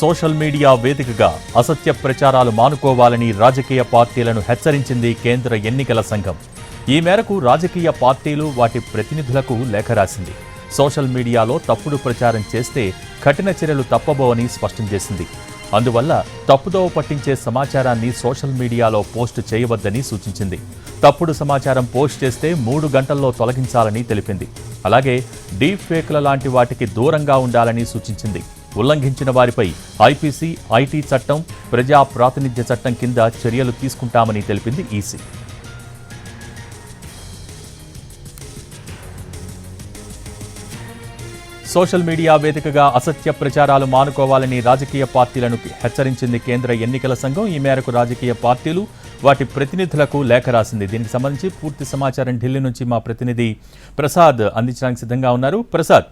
Social media వేదికగా అసత్య ప్రచారాలు మానుకోవాలని రాజకీయ పార్టీలను హెచ్చరించింది కేంద్ర ఎన్నికల సంఘం. ఈ మేరకు రాజకీయ పార్టీలు వాటి ప్రతినిధులకు లేఖ రాసింది. సోషల్ మీడియాలో తప్పుడు ప్రచారం చేస్తే కఠిన చర్యలు తప్పబోవని స్పష్టం చేసింది. అందువల్ల తప్పుదోవ పట్టించే సమాచారాన్ని సోషల్ మీడియాలో పోస్ట్ చేయవద్దని సూచించింది. తప్పుడు సమాచారం పోస్ట్ చేస్తే మూడు గంటల్లో తొలగించాలని తెలిపింది. అలాగే డీప్ ఫేక్ల లాంటి వాటికి దూరంగా ఉండాలని సూచించింది. ఉల్లంఘించిన వారిపై ఐపీసీ ఐటీ చట్టం ప్రజా ప్రాతినిధ్య చట్టం కింద చర్యలు తీసుకుంటామని తెలిపింది ఈసీ. సోషల్ మీడియా వేదికగా అసత్య ప్రచారాలు మానుకోవాలని రాజకీయ పార్టీలను హెచ్చరించింది కేంద్ర ఎన్నికల సంఘం. ఈ మేరకు రాజకీయ పార్టీలు వాటి ప్రతినిధులకు లేఖ రాసింది. దీనికి సంబంధించి పూర్తి సమాచారం ఢిల్లీ నుంచి మా ప్రతినిధి ప్రసాద్ అందించడానికి సిద్ధంగా ఉన్నారు. Prasad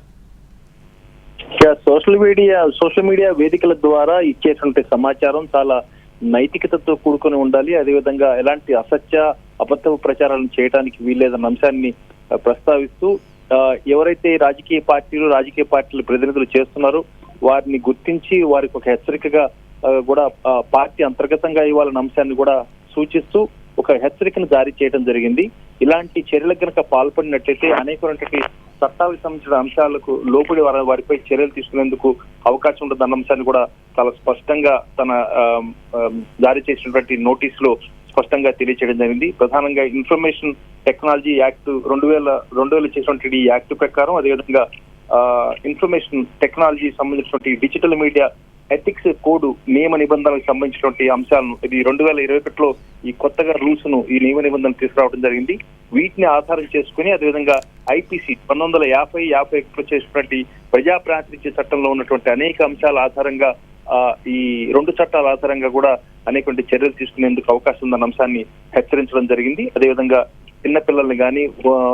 social media social media వేదికల ద్వారా ఇచ్చేటువంటి సమాచారం చాలా నైతికతతో కూడుకొని ఉండాలి. అదేవిధంగా ఎలాంటి అసత్య అబద్ధ ప్రచారాలను చేయడానికి వీల్లేదన్న అంశాన్ని ప్రస్తావిస్తూ ఆ, ఎవరైతే రాజకీయ పార్టీలు రాజకీయ పార్టీల ప్రతినిధులు చేస్తున్నారో వారిని గుర్తించి వారికి ఒక హెచ్చరికగా కూడా పార్టీ అంతర్గతంగా ఇవ్వాలన్న అంశాన్ని కూడా సూచిస్తూ ఒక హెచ్చరికను జారీ చేయడం జరిగింది. ఇలాంటి చర్యలకు కనుక పాల్పడినట్లయితే అనేకమైనటువంటి చట్టాలకు సంబంధించిన అంశాలకు లోపడి వారి వారిపై చర్యలు తీసుకునేందుకు అవకాశం ఉంటుందన్న అంశాన్ని కూడా చాలా స్పష్టంగా తన జారీ చేసినటువంటి నోటీస్లో స్పష్టంగా తెలియచేయడం జరిగింది. ప్రధానంగా ఇన్ఫర్మేషన్ టెక్నాలజీ యాక్ట్ రెండు వేల రెండు వేల చేసినటువంటి ఈ యాక్ట్ ప్రకారం అదేవిధంగా ఇన్ఫర్మేషన్ టెక్నాలజీ సంబంధించినటువంటి డిజిటల్ మీడియా ఎథిక్స్ కోడ్ నియమ నిబంధనలకు సంబంధించినటువంటి అంశాలను ఇది రెండు వేల ఇరవై ఒకటిలో ఈ కొత్తగా రూల్స్ను ఈ నియమ నిబంధనలు తీసుకురావడం జరిగింది. వీటిని ఆధారం చేసుకుని అదేవిధంగా ఐపీసీ పంతొమ్మిది వందల యాభై యాభై ఒకటిలో చేసినటువంటి ప్రజాప్రాతినిధ్య చట్టంలో ఉన్నటువంటి అనేక అంశాల ఆధారంగా ఆ, ఈ రెండు చట్టాల ఆధారంగా కూడా అనేటువంటి చర్యలు తీసుకునేందుకు అవకాశం ఉందన్న అంశాన్ని హెచ్చరించడం జరిగింది. అదేవిధంగా చిన్నపిల్లల్ని కానీ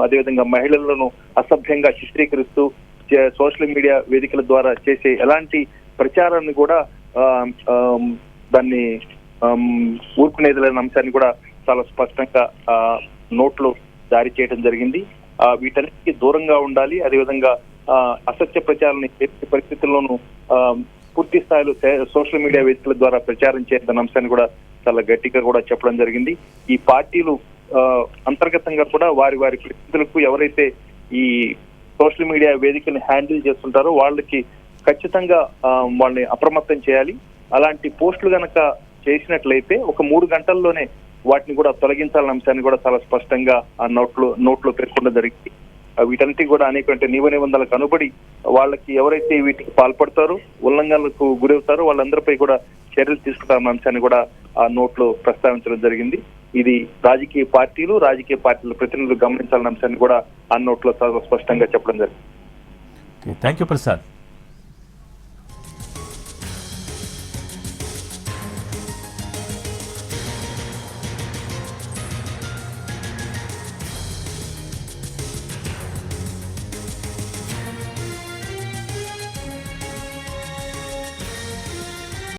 అదేవిధంగా మహిళలను అసభ్యంగా చిత్రీకరిస్తూ చే- సోషల్ మీడియా వేదికల ద్వారా చేసే ఎలాంటి ప్రచారాన్ని కూడా ఆ, దాన్ని ఆమ్, అంశాన్ని కూడా చాలా స్పష్టంగా ఆ, నోట్లో జారీ చేయడం జరిగింది. ఆ, వీటన్నిటికీ దూరంగా ఉండాలి. అదేవిధంగా ఆ, అసత్య ప్రచారాన్ని ఎట్టి పరిస్థితుల్లోనూ ఆ, పూర్తి స్థాయిలో సోషల్ మీడియా వేదికల ద్వారా ప్రచారం చేసిన అంశాన్ని కూడా చాలా గట్టిగా కూడా చెప్పడం జరిగింది. ఈ పార్టీలు ఆ, అంతర్గతంగా కూడా వారి వారి ప్రతినిధులకు ఎవరైతే ఈ సోషల్ మీడియా వేదికని హ్యాండిల్ చేస్తుంటారో వాళ్ళకి ఖచ్చితంగా వాళ్ళని అప్రమత్తం చేయాలి. అలాంటి పోస్టులు గనక చేసినట్లయితే ఒక మూడు గంటల్లోనే వాటిని కూడా తొలగించాలన్న అంశాన్ని కూడా చాలా స్పష్టంగా ఆ నోట్లో నోట్లో పేర్కొనడం జరిగింది. వీటన్నిటి కూడా అనేక నియమ నిబంధనలకు కనుబడి వాళ్ళకి ఎవరైతే వీటికి పాల్పడతారో ఉల్లంఘనలకు గురవుతారో వాళ్ళందరిపై కూడా చర్యలు తీసుకుంటామన్న అంశాన్ని కూడా ఆ నోట్లో ప్రస్తావించడం జరిగింది. ఇది రాజకీయ పార్టీలు రాజకీయ పార్టీల ప్రతినిధులు గమనించాలన్న అంశాన్ని కూడా ఆ నోట్లో చాలా స్పష్టంగా చెప్పడం జరిగింది. Thank you Prasad